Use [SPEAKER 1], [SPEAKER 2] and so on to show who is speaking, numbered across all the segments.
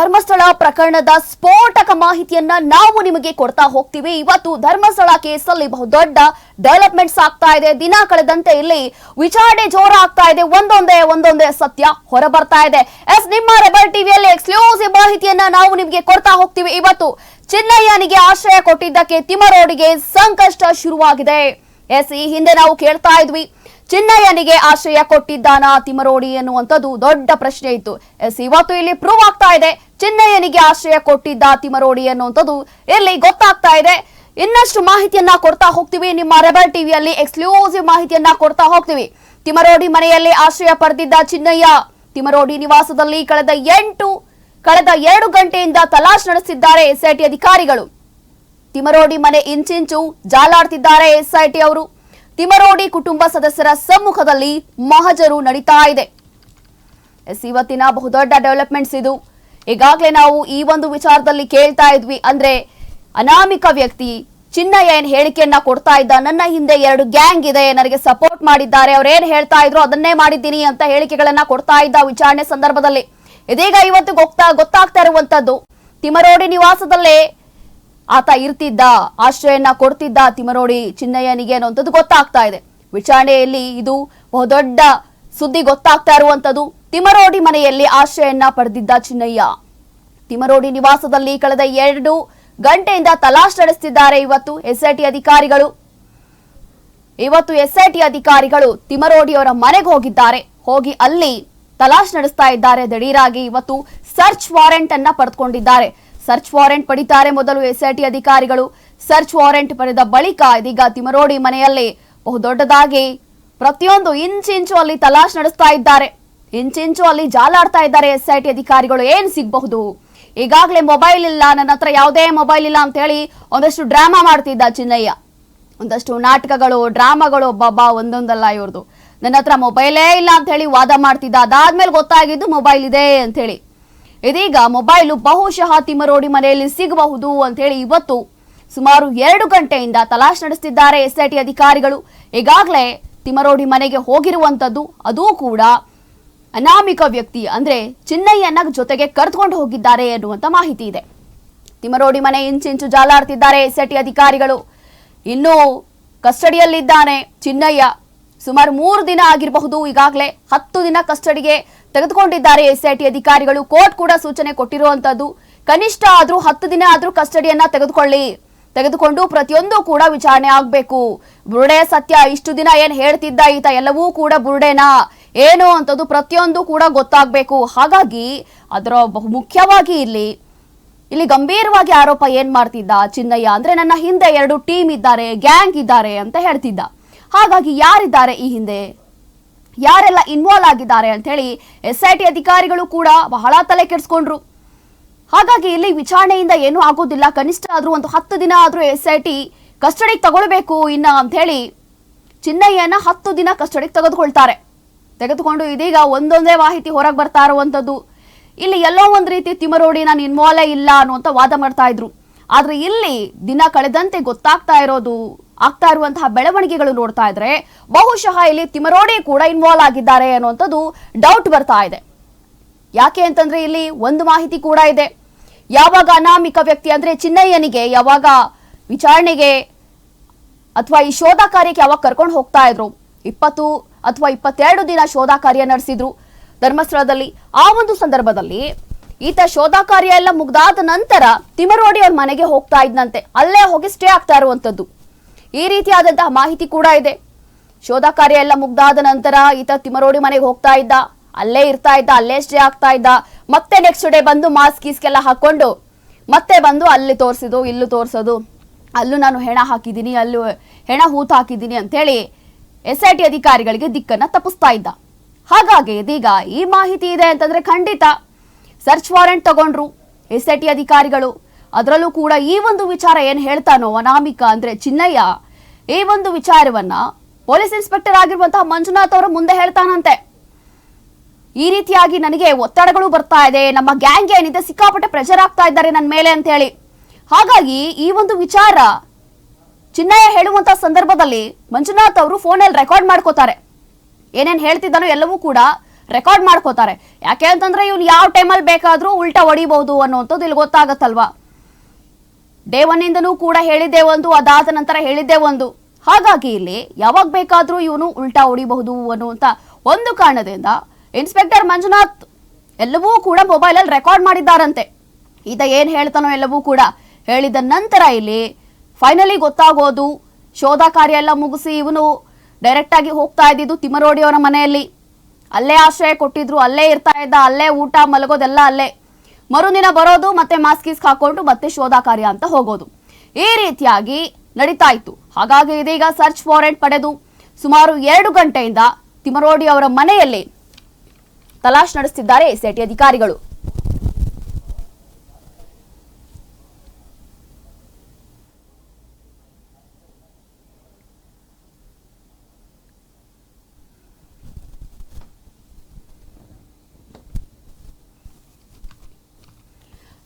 [SPEAKER 1] ಧರ್ಮಸ್ಥಳ ಪ್ರಕರಣದ ಸ್ಫೋಟಕ ಮಾಹಿತಿಯನ್ನ ನಾವು ನಿಮಗೆ ಕೊಡ್ತಾ ಹೋಗ್ತೀವಿ. ಇವತ್ತು ಧರ್ಮಸ್ಥಳ ಕೇಸಲ್ಲಿ ಬಹುದೊಡ್ಡ ಡೆವಲಪ್ಮೆಂಟ್ಸ್ ಆಗ್ತಾ ಇದೆ. ದಿನ ಕಳೆದಂತೆ ಇಲ್ಲಿ ವಿಚಾರಣೆ ಜೋರ ಆಗ್ತಾ ಇದೆ. ಒಂದೊಂದೇ ಒಂದೊಂದೇ ಸತ್ಯ ಹೊರ ಬರ್ತಾ ಇದೆ. ಎಸ್, ನಿಮ್ಮ ರೆಬಲ್ ಟಿವಿಯಲ್ಲಿ ಎಕ್ಸ್ಕ್ಲೂಸಿವ್ ಮಾಹಿತಿಯನ್ನ ನಾವು ನಿಮಗೆ ಕೊಡ್ತಾ ಹೋಗ್ತೀವಿ. ಇವತ್ತು ಚಿನ್ನಯ್ಯನಿಗೆ ಆಶ್ರಯ ಕೊಟ್ಟಿದ್ದಕ್ಕೆ ತಿಮರೋಡಿಗೆ ಸಂಕಷ್ಟ ಶುರುವಾಗಿದೆ. ಎಸ್, ಈ ಹಿಂದೆ ನಾವು ಕೇಳ್ತಾ ಇದ್ವಿ. ಚಿನ್ನಯ್ಯನಿಗೆ ಆಶ್ರಯ ಕೊಟ್ಟಿದ್ದಾನ ತಿಮರೋಡಿ ಎನ್ನುವಂಥದ್ದು ದೊಡ್ಡ ಪ್ರಶ್ನೆ ಇತ್ತು. ಎಸ್ ಇವತ್ತು ಇಲ್ಲಿ ಪ್ರೂವ್ ಆಗ್ತಾ ಇದೆ. ಚಿನ್ನಯ್ಯನಿಗೆ ಆಶ್ರಯ ಕೊಟ್ಟಿದ್ದ ತಿಮರೋಡಿ ಅನ್ನುವಂಥದ್ದು ಇಲ್ಲಿ ಗೊತ್ತಾಗ್ತಾ ಇದೆ. ಇನ್ನಷ್ಟು ಮಾಹಿತಿಯನ್ನ ಕೊಡ್ತಾ ಹೋಗ್ತೀವಿ. ನಿಮ್ಮ ರೆಬಲ್ ಟಿವಿಯಲ್ಲಿ ಎಕ್ಸ್ಕ್ಲೂಸಿವ್ ಮಾಹಿತಿಯನ್ನ ಕೊಡ್ತಾ ಹೋಗ್ತೀವಿ. ತಿಮರೋಡಿ ಮನೆಯಲ್ಲಿ ಆಶ್ರಯ ಪಡೆದಿದ್ದ ಚಿನ್ನಯ್ಯ, ತಿಮರೋಡಿ ನಿವಾಸದಲ್ಲಿ ಕಳೆದ ಎಂಟು, ಕಳೆದ ಎರಡು ಗಂಟೆಯಿಂದ ತಲಾಶ್ ನಡೆಸಿದ್ದಾರೆ ಎಸ್ಐಟಿ ಅಧಿಕಾರಿಗಳು. ತಿಮರೋಡಿ ಮನೆ ಇಂಚಿಂಚು ಜಾಲಾಡ್ತಿದ್ದಾರೆ ಎಸ್ಐಟಿ ಅವರು. ತಿಮರೋಡಿ ಕುಟುಂಬ ಸದಸ್ಯರ ಸಮ್ಮುಖದಲ್ಲಿ ಮಹಜರು ನಡೀತಾ ಇದೆ. ಎಸ್, ಇವತ್ತಿನ ಬಹುದೊಡ್ಡ ಡೆವಲಪ್ಮೆಂಟ್ಸ್ ಇದು. ಈಗಾಗಲೇ ನಾವು ಈ ಒಂದು ವಿಚಾರದಲ್ಲಿ ಕೇಳ್ತಾ ಇದ್ವಿ. ಅಂದ್ರೆ ಅನಾಮಿಕ ವ್ಯಕ್ತಿ ಚಿನ್ನಯ್ಯ ಏನ್ ಹೇಳಿಕೆಯನ್ನ ಕೊಡ್ತಾ ಇದ್ದ, ನನ್ನ ಹಿಂದೆ ಎರಡು ಗ್ಯಾಂಗ್ ಇದೆ, ನನಗೆ ಸಪೋರ್ಟ್ ಮಾಡಿದ್ದಾರೆ ಅವ್ರೇನ್ ಹೇಳ್ತಾ ಇದ್ರು ಅದನ್ನೇ ಮಾಡಿದ್ದೀನಿ ಅಂತ ಹೇಳಿಕೆಗಳನ್ನ ಕೊಡ್ತಾ ಇದ್ದ ವಿಚಾರಣೆ ಸಂದರ್ಭದಲ್ಲಿ. ಇದೀಗ ಇವತ್ತು ಗೊತ್ತಾ ಗೊತ್ತಾಗ್ತಾ ಇರುವಂತದ್ದು, ತಿಮರೋಡಿ ನಿವಾಸದಲ್ಲೇ ಆತ ಇರ್ತಿದ್ದ, ಆಶ್ರಯನ ಕೊಡ್ತಿದ್ದ ತಿಮರೋಡಿ ಚಿನ್ನಯ್ಯನಿಗೆ ಅನ್ನೋಂಥದ್ದು ಗೊತ್ತಾಗ್ತಾ ಇದೆ. ವಿಚಾರಣೆಯಲ್ಲಿ ಇದು ಬಹುದೊಡ್ಡ ಸುದ್ದಿ ಗೊತ್ತಾಗ್ತಾ ಇರುವಂತದ್ದು ತಿಮರೋಡಿ ಮನೆಯಲ್ಲಿ ಆಶ್ರಯನ್ನ ಪಡೆದಿದ್ದ ಚಿನ್ನಯ್ಯ. ತಿಮರೋಡಿ ನಿವಾಸದಲ್ಲಿ ಕಳೆದ ಎರಡು ಗಂಟೆಯಿಂದ ತಲಾಶ್ ನಡೆಸುತ್ತಿದ್ದಾರೆ ಇವತ್ತು ಎಸ್ಐಟಿ ಅಧಿಕಾರಿಗಳು. ಇವತ್ತು ಎಸ್ಐಟಿ ಅಧಿಕಾರಿಗಳು ತಿಮರೋಡಿ ಅವರ ಮನೆಗೆ ಹೋಗಿದ್ದಾರೆ. ಹೋಗಿ ಅಲ್ಲಿ ತಲಾಶ್ ನಡೆಸ್ತಾ ಇದ್ದಾರೆ. ದಿಢೀರಾಗಿ ಇವತ್ತು ಸರ್ಚ್ ವಾರೆಂಟ್ ಅನ್ನ ಪಡೆದುಕೊಂಡಿದ್ದಾರೆ. ಸರ್ಚ್ ವಾರೆಂಟ್ ಪಡಿತಾರೆ ಮೊದಲು ಎಸ್ಐಟಿ ಅಧಿಕಾರಿಗಳು. ಸರ್ಚ್ ವಾರೆಂಟ್ ಪಡೆದ ಬಳಿಕ ಇದೀಗ ತಿಮರೋಡಿ ಮನೆಯಲ್ಲಿ ಬಹುದೊಡ್ಡದಾಗಿ ಪ್ರತಿಯೊಂದು ಇಂಚಿಂಚು ಅಲ್ಲಿ ತಲಾಶ್ ನಡೆಸ್ತಾ ಇದ್ದಾರೆ. ಇಂಚಿಂಚು ಅಲ್ಲಿ ಜಾಲಾಡ್ತಾ ಇದ್ದಾರೆ ಎಸ್ಐಟಿ ಅಧಿಕಾರಿಗಳು. ಏನ್ ಸಿಗಬಹುದು? ಈಗಾಗಲೇ ಮೊಬೈಲ್ ಇಲ್ಲ. ನನ್ನ ಹತ್ರ ಯಾವುದೇ ಮೊಬೈಲ್ ಇಲ್ಲ ಅಂತ ಹೇಳಿ ಒಂದಷ್ಟು ಡ್ರಾಮಾ ಮಾಡ್ತಿದ್ದ ಚಿನ್ನಯ್ಯ. ಒಂದಷ್ಟು ನಾಟಕಗಳು, ಡ್ರಾಮಾಗಳು ಬಾಬಾ ಒಂದೊಂದಲ್ಲ ಇವ್ರದ್ದು ನನ್ನ ಹತ್ರ ಮೊಬೈಲೇ ಇಲ್ಲ ಅಂತ ಹೇಳಿ ವಾದ ಮಾಡ್ತಿದ್ದ. ಅದಾದ್ಮೇಲೆ ಗೊತ್ತಾಗಿದ್ದು ಮೊಬೈಲ್ ಇದೆ ಅಂತ ಹೇಳಿ ಇದೀಗ ಮೊಬೈಲು ಬಹುಶಃ ತಿಮರೋಡಿ ಮನೆಯಲ್ಲಿ ಸಿಗಬಹುದು ಅಂತ ಹೇಳಿ ಇವತ್ತು ಸುಮಾರು ಎರಡು ಗಂಟೆಯಿಂದ ತಲಾಶ್ ನಡೆಸುತ್ತಿದ್ದಾರೆ ಎಸ್ಐಟಿ ಅಧಿಕಾರಿಗಳು. ಈಗಾಗಲೇ ತಿಮರೋಡಿ ಮನೆಗೆ ಹೋಗಿರುವಂತದ್ದು ಅದೂ ಕೂಡ ಅನಾಮಿಕ ವ್ಯಕ್ತಿ ಅಂದ್ರೆ ಚಿನ್ನಯ್ಯನ ಜೊತೆಗೆ ಕರೆದುಕೊಂಡು ಹೋಗಿದ್ದಾರೆ ಎನ್ನುವಂತ ಮಾಹಿತಿ ಇದೆ. ತಿಮರೋಡಿ ಮನೆ ಇಂಚಿಂಚು ಜಾಲಾಡ್ತಿದ್ದಾರೆ ಎಸ್ಐಟಿ ಅಧಿಕಾರಿಗಳು. ಇನ್ನೂ ಕಸ್ಟಡಿಯಲ್ಲಿದ್ದಾನೆ ಚಿನ್ನಯ್ಯ. ಸುಮಾರು ಮೂರು ದಿನ ಆಗಿರಬಹುದು ಈಗಾಗಲೇ ಹತ್ತು ದಿನ ಕಸ್ಟಡಿಗೆ ತೆಗೆದುಕೊಂಡಿದ್ದಾರೆ. ಎಸ್ಐಟಿ ಅಧಿಕಾರಿಗಳು ಕೋರ್ಟ್ ಕೂಡ ಸೂಚನೆ ಕೊಟ್ಟಿರುವಂತದ್ದು. ಕನಿಷ್ಠ ಆದ್ರೂ ಹತ್ತು ದಿನ ಆದ್ರೂ ಕಸ್ಟಡಿಯನ್ನ ತೆಗೆದುಕೊಳ್ಳಿ. ತೆಗೆದುಕೊಂಡು ಪ್ರತಿಯೊಂದು ಕೂಡ ವಿಚಾರಣೆ ಆಗ್ಬೇಕು. ಬುರುಡೆ ಸತ್ಯ ಇಷ್ಟು ದಿನ ಏನ್ ಹೇಳ್ತಿದ್ದ ಈತ ಎಲ್ಲವೂ ಕೂಡ ಬುರುಡೆನಾ? ಏನು ಅಂತದ್ದು ಪ್ರತಿಯೊಂದು ಕೂಡ ಗೊತ್ತಾಗ್ಬೇಕು. ಹಾಗಾಗಿ ಅದರ ಬಹು ಮುಖ್ಯವಾಗಿ ಇಲ್ಲಿ ಇಲ್ಲಿ ಗಂಭೀರವಾಗಿ ಆರೋಪ ಏನ್ ಮಾಡ್ತಿದ್ದ? ಚಿನ್ನಯ್ಯ ಅಂದ್ರೆ ನನ್ನ ಹಿಂದೆ ಎರಡು ಟೀಮ್ ಇದ್ದಾರೆ, ಗ್ಯಾಂಗ್ ಇದ್ದಾರೆ ಅಂತ ಹೇಳ್ತಿದ್ದ. ಹಾಗಾಗಿ ಯಾರಿದ್ದಾರೆ ಈ ಹಿಂದೆ? ಯಾರೆಲ್ಲ ಇನ್ವಾಲ್ವ್ ಆಗಿದ್ದಾರೆ ಅಂತ ಹೇಳಿ ಎಸ್ಐಟಿ ಅಧಿಕಾರಿಗಳು ಕೂಡ ಬಹಳ ತಲೆ ಕೆಡಿಸ್ಕೊಂಡ್ರು. ಹಾಗಾಗಿ ಇಲ್ಲಿ ವಿಚಾರಣೆಯಿಂದ ಏನೂ ಆಗೋದಿಲ್ಲ. ಕನಿಷ್ಠ ಆದರೂ ಒಂದು ಹತ್ತು ದಿನ ಆದರೂ ಎಸ್ ಐ ಕಸ್ಟಡಿಗೆ ತಗೊಳ್ಬೇಕು ಇನ್ನ ಅಂತ ಹೇಳಿ ಚಿನ್ನಯ್ಯನ ಹತ್ತು ದಿನ ಕಸ್ಟಡಿಗೆ ತೆಗೆದುಕೊಳ್ತಾರೆ. ತೆಗೆದುಕೊಂಡು ಇದೀಗ ಒಂದೊಂದೇ ಮಾಹಿತಿ ಹೊರಗೆ ಬರ್ತಾ ಇರುವಂಥದ್ದು ಇಲ್ಲಿ ಎಲ್ಲೋ ಒಂದು ರೀತಿ ತಿಮರೋಡಿ ನಾನು ಇನ್ವಾಲ್ವೇ ಇಲ್ಲ ಅನ್ನುವಂಥ ವಾದ ಮಾಡ್ತಾ ಇದ್ರು. ಆದರೆ ಇಲ್ಲಿ ದಿನ ಕಳೆದಂತೆ ಗೊತ್ತಾಗ್ತಾ ಇರೋದು ಆಗ್ತಾ ಇರುವಂತಹ ಬೆಳವಣಿಗೆಗಳು ನೋಡ್ತಾ ಇದ್ರೆ ಬಹುಶಃ ಇಲ್ಲಿ ತಿಮರೋಡಿ ಕೂಡ ಇನ್ವಾಲ್ವ್ ಆಗಿದ್ದಾರೆ ಅನ್ನುವಂಥದ್ದು ಡೌಟ್ ಬರ್ತಾ ಇದೆ. ಯಾಕೆ ಅಂತಂದ್ರೆ ಇಲ್ಲಿ ಒಂದು ಮಾಹಿತಿ ಕೂಡ ಇದೆ. ಯಾವಾಗ ಅನಾಮಿಕ ವ್ಯಕ್ತಿ ಅಂದ್ರೆ ಚಿನ್ನಯ್ಯನಿಗೆ ಯಾವಾಗ ವಿಚಾರಣೆಗೆ ಅಥವಾ ಈ ಶೋಧ ಕಾರ್ಯಕ್ಕೆ ಯಾವಾಗ ಕರ್ಕೊಂಡು ಹೋಗ್ತಾ ಇದ್ರು? ಇಪ್ಪತ್ತು ಅಥವಾ ಇಪ್ಪತ್ತೆರಡು ದಿನ ಶೋಧ ಕಾರ್ಯ ನಡೆಸಿದ್ರು. ಧರ್ಮಸ್ಥಳದಲ್ಲಿ ಆ ಒಂದು ಸಂದರ್ಭದಲ್ಲಿ ಈತ ಶೋಧ ಕಾರ್ಯ ಎಲ್ಲ ಮುಗ್ದಾದ ನಂತರ ತಿಮರೋಡಿ ಅವ್ರ ಮನೆಗೆ ಹೋಗ್ತಾ ಇದ್ನಂತೆ. ಅಲ್ಲೇ ಹೋಗಿ ಸ್ಟೇ ಆಗ್ತಾ ಇರುವಂತದ್ದು ಈ ರೀತಿಯಾದಂತಹ ಮಾಹಿತಿ ಕೂಡ ಇದೆ. ಶೋಧ ಕಾರ್ಯ ಎಲ್ಲ ಮುಗ್ದಾದ ನಂತರ ಈತ ತಿಮರೋಡಿ ಮನೆಗೆ ಹೋಗ್ತಾ ಇದ್ದ. ಅಲ್ಲೇ ಇರ್ತಾ ಇದ್ದ, ಅಲ್ಲೇ ಸ್ಟೇ ಆಗ್ತಾ ಇದ್ದ. ಮತ್ತೆ ನೆಕ್ಸ್ಟ್ ಡೇ ಬಂದು ಮಾಸ್ಕ್ ಗೀಸ್ಕೆಲ್ಲ ಹಾಕೊಂಡು ಮತ್ತೆ ಬಂದು ಅಲ್ಲಿ ತೋರಿಸಿದು ಇಲ್ಲೂ ತೋರಿಸೋದು. ಅಲ್ಲೂ ನಾನು ಹೆಣ ಹಾಕಿದ್ದೀನಿ, ಅಲ್ಲೂ ಹೆಣ ಹೂತು ಹಾಕಿದ್ದೀನಿ ಅಂತೇಳಿ ಎಸ್ ಐ ಟಿ ಅಧಿಕಾರಿಗಳಿಗೆ ದಿಕ್ಕನ್ನ ತಪ್ಪಿಸ್ತಾ ಇದ್ದ. ಹಾಗಾಗಿ ಇದೀಗ ಈ ಮಾಹಿತಿ ಇದೆ ಅಂತಂದ್ರೆ ಖಂಡಿತ ಸರ್ಚ್ ವಾರೆಂಟ್ ತಗೊಂಡ್ರು. ಎಸ್ ಐ ಟಿ ಅಧಿಕಾರಿಗಳು ಅದರಲ್ಲೂ ಕೂಡ ಈ ಒಂದು ವಿಚಾರ ಏನು ಹೇಳ್ತಾನೋ ಅನಾಮಿಕ ಅಂದ್ರೆ ಚಿನ್ನಯ್ಯ, ಈ ಒಂದು ವಿಚಾರವನ್ನ ಪೊಲೀಸ್ ಇನ್ಸ್ಪೆಕ್ಟರ್ ಆಗಿರುವಂತಹ ಮಂಜುನಾಥ್ ಅವರು ಮುಂದೆ ಹೇಳ್ತಾನಂತೆ. ಈ ರೀತಿಯಾಗಿ ನನಗೆ ಒತ್ತಡಗಳು ಬರ್ತಾ ಇದೆ, ನಮ್ಮ ಗ್ಯಾಂಗ್ ಏನಿದೆ ಸಿಕ್ಕಾಪಟ್ಟೆ ಪ್ರೆಷರ್ ಆಗ್ತಾ ಇದ್ದಾರೆ ನನ್ನ ಮೇಲೆ ಅಂತ ಹೇಳಿ. ಹಾಗಾಗಿ ಈ ಒಂದು ವಿಚಾರ ಚಿನ್ನಯ್ಯ ಹೇಳುವಂತ ಸಂದರ್ಭದಲ್ಲಿ ಮಂಜುನಾಥ್ ಅವರು ಫೋನಲ್ಲಿ ರೆಕಾರ್ಡ್ ಮಾಡ್ಕೋತಾರೆ. ಏನೇನು ಹೇಳ್ತಿದ್ದಾನೋ ಎಲ್ಲವೂ ಕೂಡ ರೆಕಾರ್ಡ್ ಮಾಡ್ಕೋತಾರೆ. ಯಾಕೆ ಅಂತಂದ್ರೆ ಇವ್ನು ಯಾವ ಟೈಮಲ್ಲಿ ಬೇಕಾದರೂ ಉಲ್ಟಾ ಹೊಡಿಬಹುದು ಅನ್ನುವಂಥದ್ದು ಇಲ್ಲಿ ಗೊತ್ತಾಗತ್ತಲ್ವಾ? ಡೇ ಒನ್ ಇಂದನೂ ಕೂಡ ಹೇಳಿದ್ದೆ ಒಂದು, ಅದಾದ ನಂತರ ಹೇಳಿದ್ದೆ ಒಂದು. ಹಾಗಾಗಿ ಇಲ್ಲಿ ಯಾವಾಗ ಬೇಕಾದರೂ ಇವನು ಉಲ್ಟಾ ಹೊಡಿಬಹುದು ಅನ್ನುವಂತ ಒಂದು ಕಾರಣದಿಂದ ಇನ್ಸ್ಪೆಕ್ಟರ್ ಮಂಜುನಾಥ್ ಎಲ್ಲವೂ ಕೂಡ ಮೊಬೈಲಲ್ಲಿ ರೆಕಾರ್ಡ್ ಮಾಡಿದ್ದಾರಂತೆ. ಈತ ಏನ್ ಹೇಳ್ತಾನೋ ಎಲ್ಲವೂ ಕೂಡ ಹೇಳಿದ ನಂತರ ಇಲ್ಲಿ ಫೈನಲಿ ಗೊತ್ತಾಗೋದು. ಶೋಧ ಕಾರ್ಯ ಎಲ್ಲ ಮುಗಿಸಿ ಇವನು ಡೈರೆಕ್ಟ್ ಆಗಿ ಹೋಗ್ತಾ ಇದ್ದಿದ್ದು ತಿಮ್ಮರೋಡಿಯವರ ಮನೆಯಲ್ಲಿ. ಅಲ್ಲೇ ಆಶ್ರಯ ಕೊಟ್ಟಿದ್ರು, ಅಲ್ಲೇ ಇರ್ತಾ ಇದ್ದ, ಅಲ್ಲೇ ಊಟ ಮಲಗೋದೆಲ್ಲ ಅಲ್ಲೇ. ಮರುದಿನ ಬರೋದು, ಮತ್ತೆ ಮಾಸ್ಕ್ ಗೀಸ್ಕ್ ಹಾಕೊಂಡು ಮತ್ತೆ ಶೋಧ ಕಾರ್ಯ ಅಂತ ಹೋಗೋದು. ಈ ರೀತಿಯಾಗಿ ನಡೀತಾ ಇತ್ತು. ಹಾಗಾಗಿ ಇದೀಗ ಸರ್ಚ್ ವಾರೆಂಟ್ ಪಡೆದು ಸುಮಾರು ಎರಡು ಗಂಟೆಯಿಂದ ತಿಮರೋಡಿ ಅವರ ಮನೆಯಲ್ಲಿ ತಲಾಶ್ ನಡೆಸುತ್ತಿದ್ದಾರೆ ಎಸ್ಐಟಿ ಅಧಿಕಾರಿಗಳು.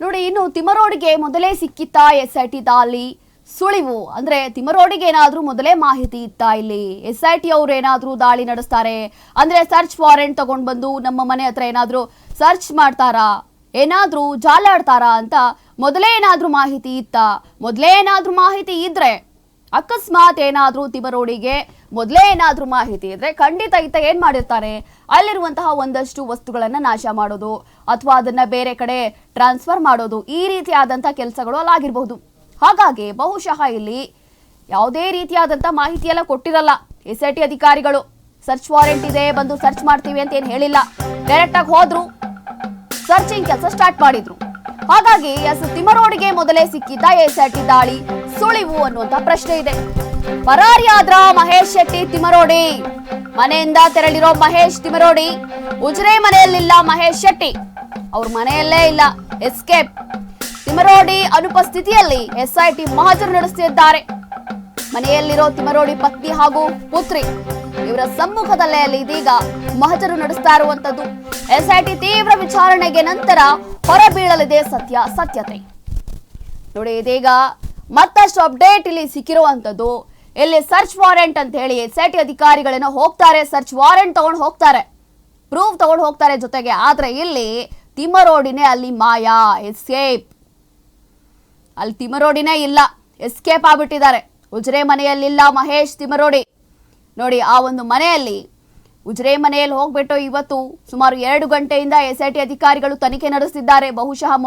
[SPEAKER 1] ನೋಡಿ, ಇನ್ನು ತಿಮರೋಡಿಗೆ ಮೊದಲೇ ಸಿಕ್ಕಿತ್ತ ಎಸ್ ಐ ಟಿ ದಾಳಿ. ಸುಳಿವು, ಅಂದ್ರೆ ತಿಮರೋಡಿಗೆ ಏನಾದ್ರೂ ಮೊದಲೇ ಮಾಹಿತಿ ಇತ್ತಾ ಇಲ್ಲಿ? ಎಸ್ ಐ ಟಿ ಅವ್ರು ಏನಾದ್ರೂ ದಾಳಿ ನಡೆಸ್ತಾರೆ? ಅಂದ್ರೆ ಸರ್ಚ್ ವಾರೆಂಟ್ ತಗೊಂಡ್ ಬಂದು ನಮ್ಮ ಮನೆ ಹತ್ರ ಏನಾದ್ರೂ ಸರ್ಚ್ ಮಾಡ್ತಾರಾ? ಏನಾದ್ರೂ ಜಾಲಾಡ್ತಾರಾ ಅಂತ ಮೊದಲೇ ಏನಾದ್ರೂ ಮಾಹಿತಿ ಇತ್ತಾ? ಮೊದಲೇ ಏನಾದ್ರೂ ಮಾಹಿತಿ ಇದ್ರೆ ಅಕಸ್ಮಾತ್ ಏನಾದ್ರೂ ತಿಮರೋಡಿಗೆ ಮೊದಲೇ ಏನಾದ್ರೂ ಮಾಹಿತಿ ಇದ್ರೆ ಖಂಡಿತ ಈತ ಏನ್ ಮಾಡಿರ್ತಾರೆ ಅಲ್ಲಿರುವಂತಹ ಒಂದಷ್ಟು ವಸ್ತುಗಳನ್ನ ನಾಶ ಮಾಡೋದು, ಅಥವಾ ಅದನ್ನ ಬೇರೆ ಕಡೆ ಟ್ರಾನ್ಸ್ಫರ್ ಮಾಡೋದು, ಈ ರೀತಿಯಾದಂತಹ ಕೆಲಸಗಳು ಅಲ್ಲಾಗಿರ್ಬಹುದು ಹಾಗಾಗಿ ಬಹುಶಃ ಇಲ್ಲಿ ಯಾವುದೇ ರೀತಿಯಾದಂತಹ ಮಾಹಿತಿ ಎಲ್ಲ ಕೊಟ್ಟಿರಲ್ಲ. ಎಸ್ ಐ ಟಿ ಅಧಿಕಾರಿಗಳು ಸರ್ಚ್ ವಾರೆಂಟ್ ಇದೆ, ಬಂದು ಸರ್ಚ್ ಮಾಡ್ತೀವಿ ಅಂತ ಏನ್ ಹೇಳಿಲ್ಲ. ಡೈರೆಕ್ಟ್ ಆಗಿ ಹೋದ್ರು ಸರ್ಚಿಂಗ್ ಕೆಲಸ ಸ್ಟಾರ್ಟ್ ಮಾಡಿದ್ರು. ಹಾಗಾಗಿ ಎಸ್ ತಿಮರೋಡಿಗೆ ಮೊದಲೇ ಸಿಕ್ಕಿದ್ದ ಎಸ್ ಐ ಟಿ ದಾಳಿ. ಸುಳಿವು ಅನ್ನುವಂತ ಪ್ರಶ್ನೆ ಇದೆ. ಪರಾರಿಯಾದ್ರ ಮಹೇಶ್ ಶೆಟ್ಟಿ ತಿಮರೋಡಿ ಮನೆಯಿಂದ ತೆರಳಿರೋ ಮಹೇಶ್ ತಿಮರೋಡಿ ಉಜಿರೆ ಮನೆಯಲ್ಲಿಲ್ಲ ಮಹೇಶ್ ಶೆಟ್ಟಿ. ಅವ್ರ ಮನೆಯಲ್ಲೇ ಇಲ್ಲ ಎಸ್ಕೇಪ್ ತಿಮರೋಡಿ ಅನುಪಸ್ಥಿತಿಯಲ್ಲಿ ಎಸ್ಐಟಿ ಮಹಜರು ನಡೆಸುತ್ತಿದ್ದಾರೆ ಮನೆಯಲ್ಲಿರೋ ತಿಮರೋಡಿ ಪತ್ನಿ ಹಾಗೂ ಪುತ್ರಿ, ಇವರ ಸಮ್ಮುಖದಲ್ಲೇ ಅಲ್ಲಿ ಇದೀಗ ಮಹಜರು ನಡೆಸ್ತಾ ಇರುವಂತದ್ದು. ಎಸ್ಐಟಿ ತೀವ್ರ ವಿಚಾರಣೆಗೆ ನಂತರ ಹೊರಬೀಳಲಿದೆ ಸತ್ಯ, ಸತ್ಯತೆ. ನೋಡಿ, ಇದೀಗ ಮತ್ತಷ್ಟು ಅಪ್ಡೇಟ್ ಇಲ್ಲಿ ಸಿಕ್ಕಿರುವಂತದ್ದು ಇಲ್ಲಿ ಸರ್ಚ್ ವಾರೆಂಟ್ ಅಂತ ಹೇಳಿ ಎಸ್ಐಟಿ ಅಧಿಕಾರಿಗಳನ್ನ ಹೋಗ್ತಾರೆ. ಸರ್ಚ್ ವಾರೆಂಟ್ ತಗೊಂಡು ಹೋಗ್ತಾರೆ. ಪ್ರೂಫ್ ತಗೊಂಡು ಹೋಗ್ತಾರೆ ಜೊತೆಗೆ. ಆದ್ರೆ ಇಲ್ಲಿ ತಿಮರೋಡಿನೇ ಅಲ್ಲಿ ಮಾಯಾ. ಎಸ್ಕೇಪ್ ಅಲ್ಲಿ ತಿಮರೋಡಿನೇ ಇಲ್ಲ. ಎಸ್ಕೇಪ್ ಆಗ್ಬಿಟ್ಟಿದ್ದಾರೆ. ಉಜ್ರೆ ಮನೆಯಲ್ಲಿಲ್ಲ ಮಹೇಶ್ ತಿಮರೋಡಿ ನೋಡಿ, ಆ ಒಂದು ಮನೆಯಲ್ಲಿ ಉಜ್ರೆ ಮನೆಯಲ್ಲಿ ಹೋಗ್ಬಿಟ್ಟು ಇವತ್ತು ಸುಮಾರು ಎರಡು ಗಂಟೆಯಿಂದ ಎಸ್ ಐ ಟಿ ಅಧಿಕಾರಿಗಳು ತನಿಖೆ ನಡೆಸಿದ್ದಾರೆ ಬಹುಶಃ